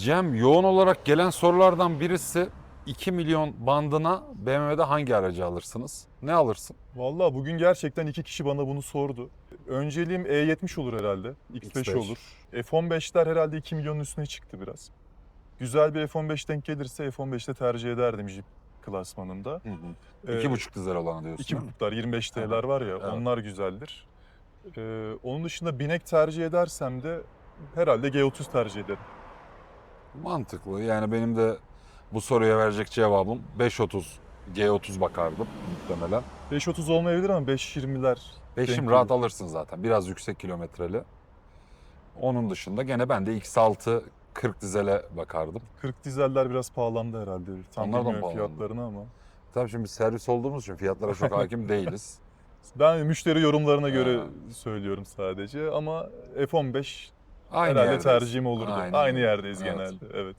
Cem yoğun olarak gelen sorulardan birisi 2 milyon bandına BMW'de hangi aracı alırsınız? Ne alırsın? Vallahi bugün gerçekten iki kişi bana bunu sordu. Önceliğim E70 olur herhalde. X5, X5. olur. F15'ler herhalde 2 milyonun üstüne çıktı biraz. Güzel bir F15 denk gelirse F15'te tercih ederdim Jeep klasmanında. Hı hı. Ee, İki buçuk dizel olanı diyorsun. İki değil mi? buçuklar, 25 T'ler var ya Evet. onlar güzeldir. Ee, onun dışında binek tercih edersem de herhalde G30 tercih ederim. Mantıklı. Yani benim de bu soruya verecek cevabım 530 G30 bakardım muhtemelen. 530 olmayabilir ama 520'ler 5'im Denk rahat alırsın zaten. Biraz yüksek kilometreli. Onun dışında gene ben de X6 40 dizele bakardım. 40 dizeller biraz pahalandı herhalde. Tam Onlar da pahalandı? fiyatlarını ama. Tabii şimdi servis olduğumuz için fiyatlara çok hakim değiliz. Ben müşteri yorumlarına göre Ha. söylüyorum sadece ama F15 Aynı herhalde yerdeyiz. tercihim olurdu. Aynen Aynı yerdeyiz Evet. genelde. Evet.